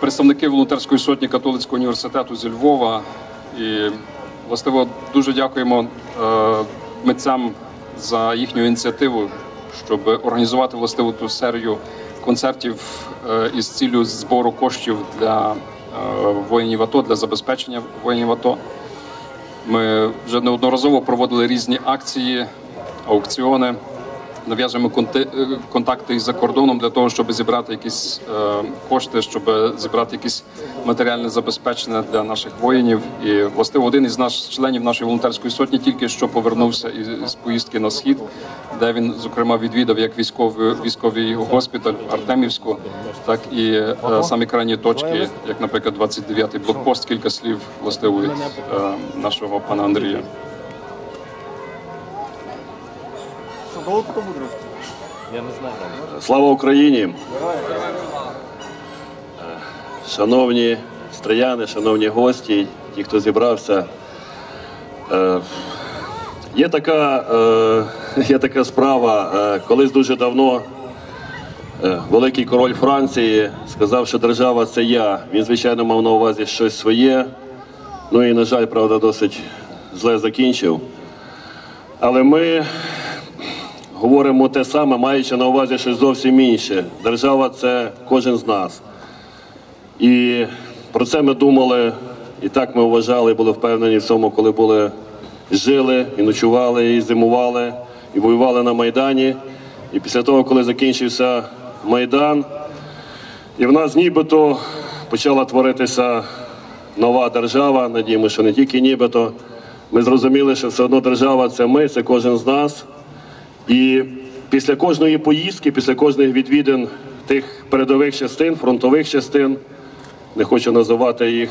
представники волонтерської сотні католицького університету зі Львова. І властиво дуже дякуємо е, митцям за їхню ініціативу, щоб організувати властиво ту серію концертів е, із ціллю збору коштів для е, воїнів АТО, для забезпечення воїнів АТО. Ми вже неодноразово проводили різні акції, аукціони, конти- е, контакти із за кордоном для того, щоб зібрати якісь е, кошти, щоб зібрати якісь матеріальне забезпечення для наших воїнів. І властиво один із наших членів нашої волонтерської сотні тільки що повернувся із, поїздки на схід, де він зокрема відвідав як військовий військовий госпіталь Артемівську, так і е, самі крайні точки, як, наприклад, 29-й блокпост. Кілька слів властиво від нашого пана Андрія. Слава Україні! Шановні стріяни, шановні гості, ті, хто зібрався. Е, Є така, е, є така справа. е, Колись дуже давно великий король Франції сказав, що держава це я. Він, звичайно, мав на увазі щось своє. Ну і, на жаль, правда, досить зле закінчив. Але ми говоримо те саме, маючи на увазі щось зовсім інше. Держава це кожен з нас. І про це ми думали, і так ми вважали, і були впевнені в цьому, коли були жили, і ночували, і зимували, і воювали на Майдані. І після того, коли закінчився Майдан, і в нас нібито почала творитися нова держава. Надіємо, що не тільки нібито. Ми зрозуміли, що все одно держава це ми, це кожен з нас. І після кожної поїздки, після кожних відвідин тих передових частин, фронтових частин, не хочу називати їх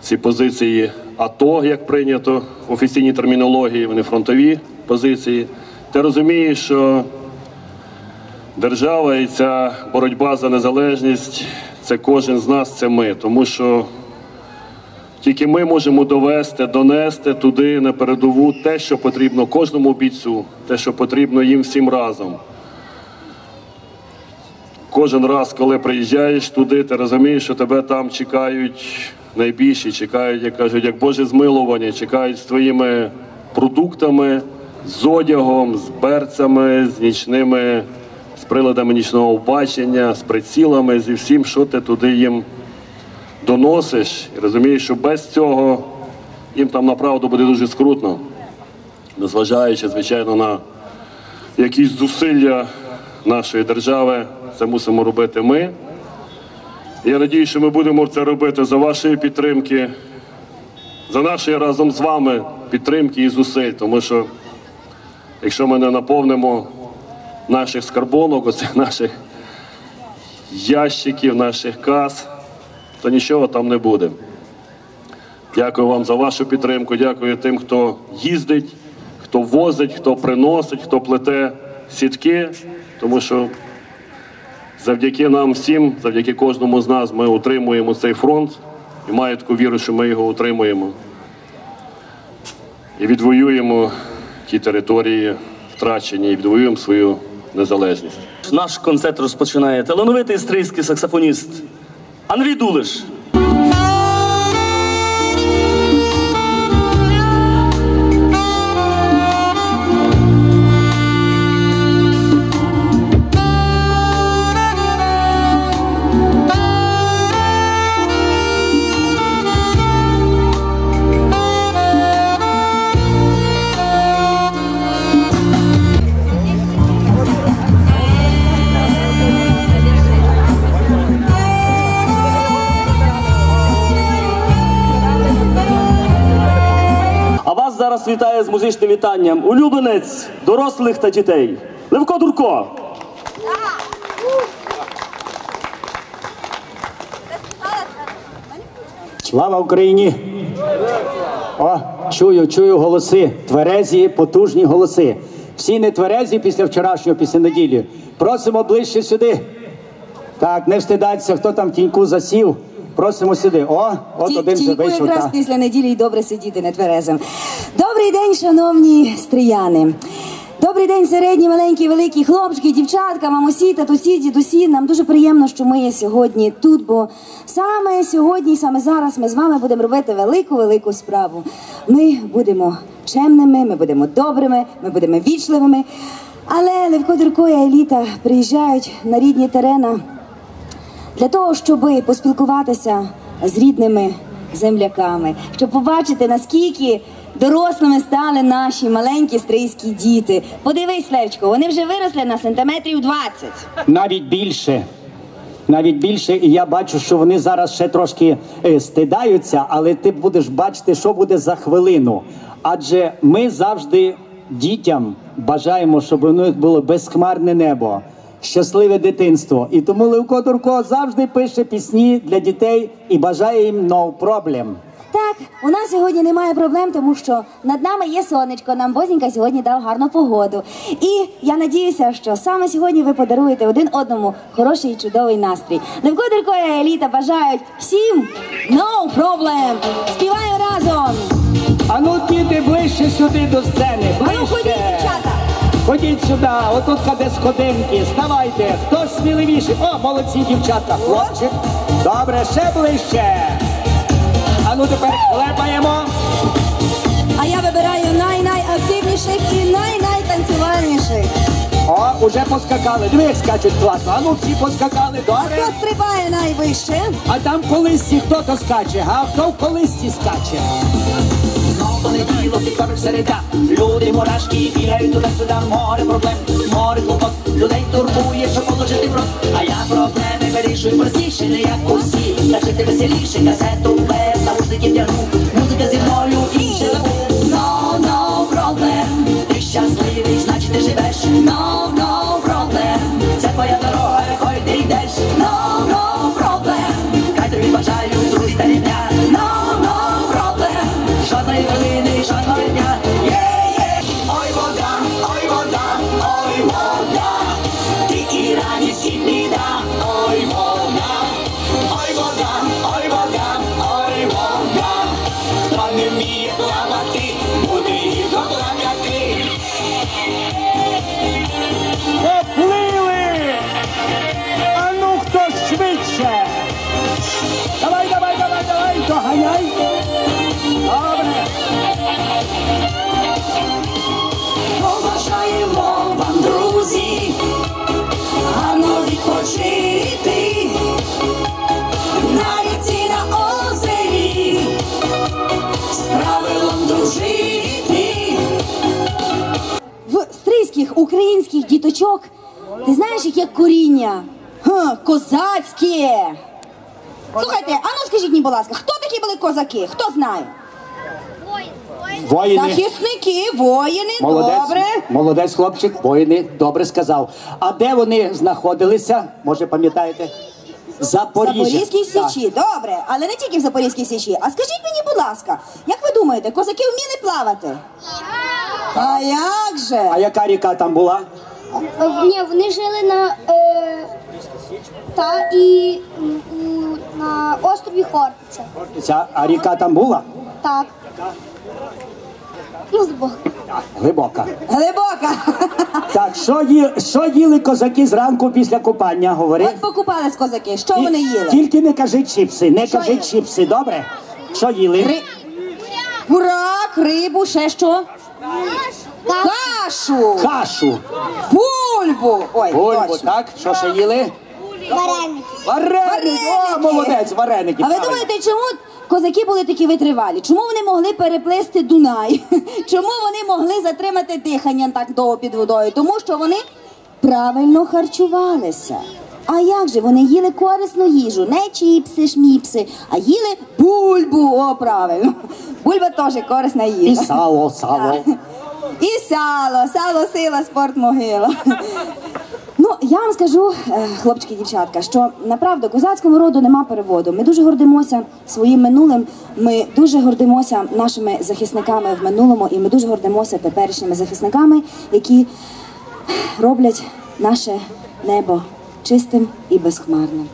ці позиції АТО, як прийнято в офіційній термінології, вони фронтові позиції. Ти розумієш, що держава і ця боротьба за незалежність це кожен з нас, це ми. Тому що тільки ми можемо довести, донести туди на передову те, що потрібно кожному бійцю, те, що потрібно їм всім разом. Кожен раз, коли приїжджаєш туди, ти розумієш, що тебе там чекають найбільші, чекають, як кажуть, як Боже змилування, чекають з твоїми продуктами, з одягом, з берцями, з нічними, з приладами нічного бачення, з прицілами, зі всім, що ти туди їм доносиш і розумієш, що без цього їм там направду буде дуже скрутно, незважаючи, звичайно, на якісь зусилля нашої держави, це мусимо робити ми. Я надію, що ми будемо це робити за вашої підтримки, за нашої разом з вами підтримки і зусиль, тому що якщо ми не наповнимо наших скарбонок, оцих наших ящиків, наших кас, то нічого там не буде. Дякую вам за вашу підтримку. Дякую тим, хто їздить, хто возить, хто приносить, хто плете сітки, тому що завдяки нам всім, завдяки кожному з нас, ми утримуємо цей фронт і маю таку віру, що ми його утримуємо і відвоюємо ті території втрачені, і відвоюємо свою незалежність. Наш концерт розпочинає талановитий стрийський саксофоніст Андрій Дулиш. Вас вітає з музичним вітанням улюбленець дорослих та дітей. Левко Дурко. Слава Україні! О, чую, чую голоси. Тверезі, потужні голоси. Всі не тверезі після вчорашнього, після неділі. Просимо ближче сюди. Так, не встидайтеся, хто там тіньку засів. Просимо сюди. О, от Ті- один вже вийшов. якраз після неділі й добре сидіти нетверезим. Добрий день, шановні стріяни. Добрий день, середні, маленькі, великі хлопчики, дівчатка, мамусі, татусі, дідусі. Нам дуже приємно, що ми є сьогодні тут, бо саме сьогодні, саме зараз ми з вами будемо робити велику велику справу. Ми будемо чемними, ми будемо добрими, ми будемо вічливими. Але Левко Дурко і Еліта приїжджають на рідні терена для того, щоб поспілкуватися з рідними земляками, щоб побачити, наскільки дорослими стали наші маленькі стрийські діти. Подивись, Левчко, вони вже виросли на сантиметрів 20. Навіть більше. Навіть більше, і я бачу, що вони зараз ще трошки е, стидаються, але ти будеш бачити, що буде за хвилину. Адже ми завжди дітям бажаємо, щоб у них було безхмарне небо, щасливе дитинство. І тому Левко Турко завжди пише пісні для дітей і бажає їм no problem. Так, у нас сьогодні немає проблем, тому що над нами є сонечко. Нам Бозінька сьогодні дав гарну погоду. І я надіюся, що саме сьогодні ви подаруєте один одному хороший і чудовий настрій. Левко Дурко і Еліта бажають всім no problem! Співаємо разом! А ну діти ближче сюди до сцени. А ну, Ближче. Ходіть, сюди, отут каде сходинки. Ставайте. Хто сміливіший? О, молодці дівчата, хлопчик. Добре, ще ближче. А ну тепер хлепаємо. А я вибираю най-найактивніших і най-найтанцювальніших. О, уже поскакали. Диви, як скачуть класно. А ну всі поскакали, А добре. хто стрибає найвище? А там в колисці хто то скаче, а хто в колисці скаче? Понеділок, вівторок, середа Люди мурашки бігають туди-сюди Море проблем, море клопот Людей турбує, що положити в рот А я проблеми вирішую простіше Не як усі, та жити веселіше Касету без наушників тягну. Музика зі мною інше забув. No, no problem Ти щасливий, значить ти живеш. No, no problem Це твоя дорога, українських діточок ти знаєш, яке коріння? Ха, козацьке. Слухайте, а ну скажіть мені, будь ласка, хто такі були козаки? Хто знає? Воїни. Захисники, воїни, Молодець, добре. молодець хлопчик, воїни, добре сказав. А де вони знаходилися? Може, пам'ятаєте? В Запоріжжя. Запорізькій Так. січі, добре, але не тільки в Запорізькій січі. А скажіть мені, будь ласка, як ви думаєте, козаки вміли плавати? А як же? А яка ріка там була? Ні, вони жили на, е, та, і, м, у, на острові Хортиця. Ця, а ріка там була? Так. Ну, збоку. Глибока. Глибока. Так, що, ї, що їли козаки зранку після купання? Говори. От покупались козаки. Що І- вони їли? Тільки не кажи чіпси, не кажи їли? чіпси, добре? Що їли? Ри... Бурак, рибу, ще що? Кашу, Кашу. бульбу. Ой, Бульбу, точно. так? Що ще їли? Вареники. Вареники! О, молодець, вареники. А ви правильно. думаєте, чому козаки були такі витривалі? Чому вони могли переплисти Дунай? Чому вони могли затримати дихання так довго під водою? Тому що вони правильно харчувалися. А як же вони їли корисну їжу, не чіпси, шміпси, а їли бульбу. О, правильно. Бульба теж корисна їжа. І сало, сало. Так. І сало, сало, сила, спорт, могила. Ну, я вам скажу, е, хлопчики, дівчатка, що направду козацькому роду нема переводу. Ми дуже гордимося своїм минулим. Ми дуже гордимося нашими захисниками в минулому, і ми дуже гордимося теперішніми захисниками, які роблять наше небо чистим і безхмарним.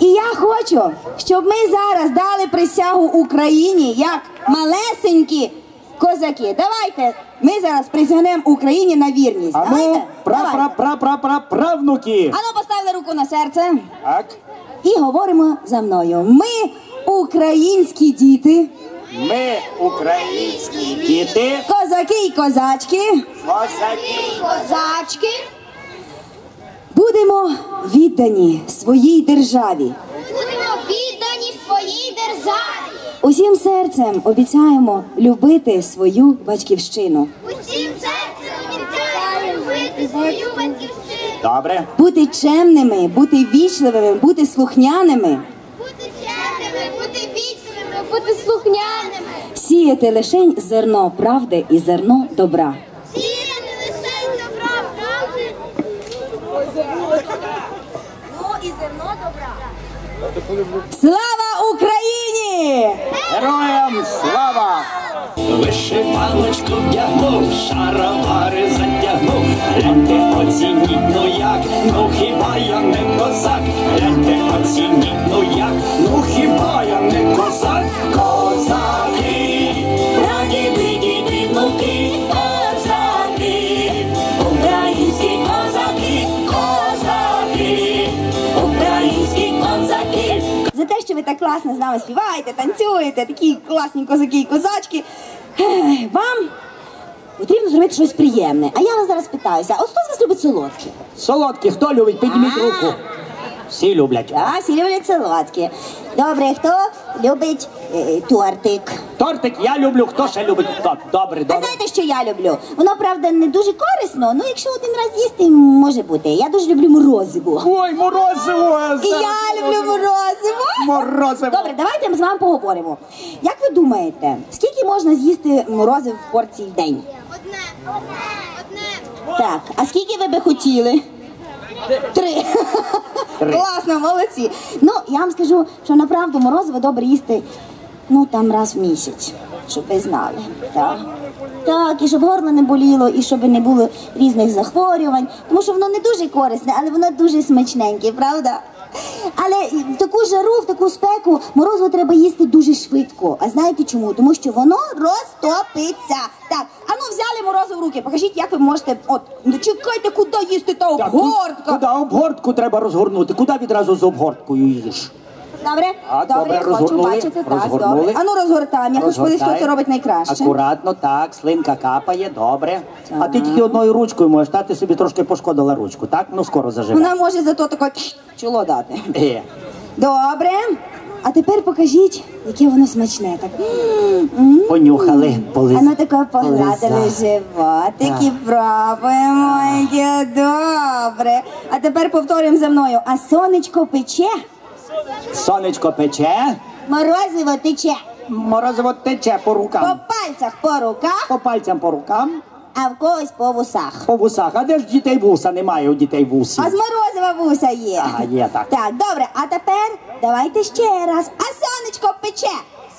І я хочу, щоб ми зараз дали присягу Україні як малесенькі козаки, давайте ми зараз присягнемо Україні на вірність. А ну, пра-пра-пра-пра-пра-правнуки! Ану, поставили руку на серце Так. і говоримо за мною. Ми українські діти, Ми українські діти, козаки і козачки, козаки. Козачки. Будемо віддані своїй державі. Будемо віддані своїй державі. Усім серцем обіцяємо любити свою батьківщину, Усім серцем обіцяю любити свою батьківщину. Добре. бути чемними, бути вічливими, бути слухняними, Бути чемними, бути вічними, бути слухняними. сіяти лишень зерно правди і зерно добра. Сіяти лише добра, правди. Ну і зерно добра. Слава Україні! Героям слава! Вишиваночку вдягнув, шаровари затягнув, гляньте оцініть, ну як, ну хіба я не козак, гляньте оцініть, ну як, ну хіба я не козак, козаки, прадіди, діди, внуки, ви так класно з нами співаєте, танцюєте, такі класні козаки і козачки. Вам потрібно зробити щось приємне. А я вас зараз питаюся, а от хто з вас любить солодке? Солодкі, хто любить? Підніміть руку. Всі люблять. А, всі люблять солодкі. Добре, хто любить тортик? Тортик я люблю, хто ще любить торт? Добре, А знаєте, що я люблю? Воно, правда, не дуже корисно, ну якщо один раз їсти, може бути. Я дуже люблю морозиво. Ой, морозиво! І я люблю морозиво. Морозиво. Добре, давайте ми з вами поговоримо. Як ви думаєте, скільки можна з'їсти морозив в порції в день? Одне, одне, одне. Так, а скільки ви би хотіли? Три. Три. Класно, молодці. Ну, я вам скажу, що направду морозиво добре їсти ну там раз в місяць, щоб ви знали. Так. Так, і щоб горло не боліло, і щоб не було різних захворювань, тому що воно не дуже корисне, але воно дуже смачненьке, правда? Але в таку жару, в таку спеку морозиво треба їсти дуже швидко. А знаєте чому? Тому що воно розтопиться. Так, а ну взяли морозиво в руки. Покажіть, як ви можете. От, ну чекайте, куди їсти та обгортка. Куди обгортку треба розгорнути? Куди відразу з обгорткою їдеш? Добре? А, добре, добре, хочу розгорнули, бачити. Так, розгорнули. добре. А ну розгортаємо. Я хочу подивитися, хто це робить найкраще. Акуратно, так, слинка капає, добре. А ти тільки одною ручкою можеш, та ти собі трошки пошкодила ручку, так? Ну скоро заживе. Вона може зато таке чоло дати. Е. Добре. А тепер покажіть, яке воно смачне. Так. Понюхали, поли... А ну тако погладили полизали. животик і пробуємо. Яке добре. А тепер повторюємо за мною. А сонечко пече, Сонечко пече, морозиво тече. морозиво тече по По рукам. пальцях по руках, По пальцям по рукам, а в когось по вусах. по вусах. А де ж дітей вуса? Немає у дітей вусів. А з морозива вуса є. Ага, є так. Так, добре, а тепер давайте ще раз. А сонечко пече,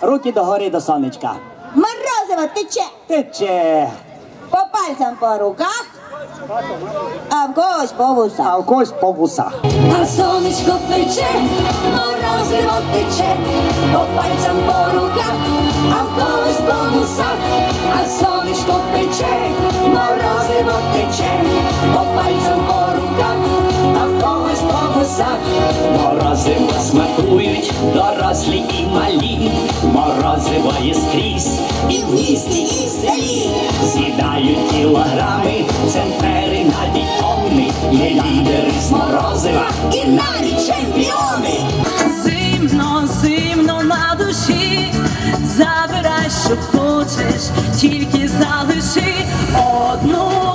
Руки догори до сонечка. морозиво тече. Тече. По пальцям по руках, а в когось по вусах. А в когось по вусах. А сонечко пече, морозиво тече, по пальцям по руках, а в когось по вусах, а сонечко пече, морозиво тече, по пальцям по руках, а в когось по вусах. Морозиво смакують дорослі і малі, морозиво є скрізь, і в місті, і в селі. З'їдають кілограми, тонни, є лідери з морозива і навіть чемпіони. Зимно, зимно на душі, забирай, що хочеш, тільки залиши одну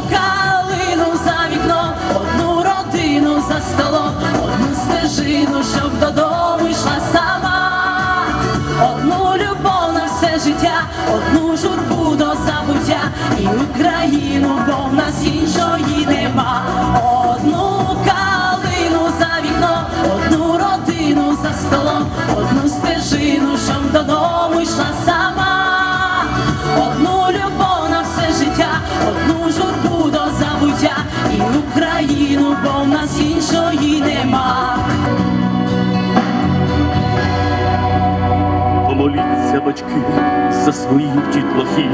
нас іншої нема. Помоліться, батьки, за своїх дітлахів,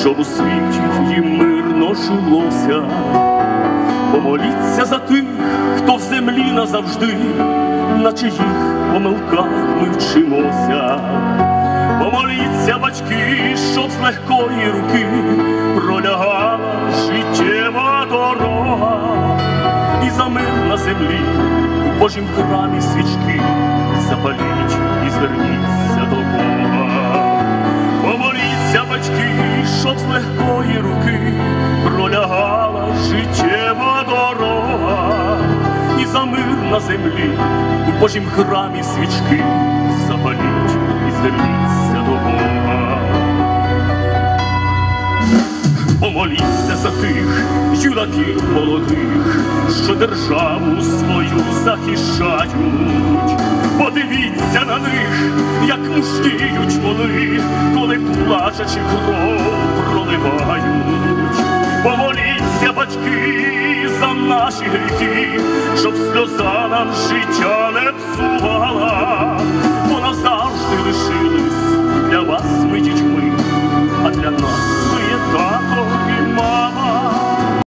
щоб у світі їм мирно жилося. Помоліться за тих, хто в землі назавжди, на чиїх помилках ми вчимося. Помоліться, батьки, щоб з легкої руки пролягала життєва землі у Божім храмі свічки запаліть і зверніться до Бога. Помоліться, батьки, щоб з легкої руки пролягала життєва дорога, і за мир на землі у Божім храмі свічки запаліть і зверніться до Бога. Помоліться за тих юнаків молодих, що державу свою захищають. Подивіться на них, як мужніють вони, коли плачачи кров проливають. Помоліться, батьки, за наші гріхи, щоб сльоза нам життя не псувала, бо назавжди лишились для вас ми дітьми, а для нас ми є тато і мама.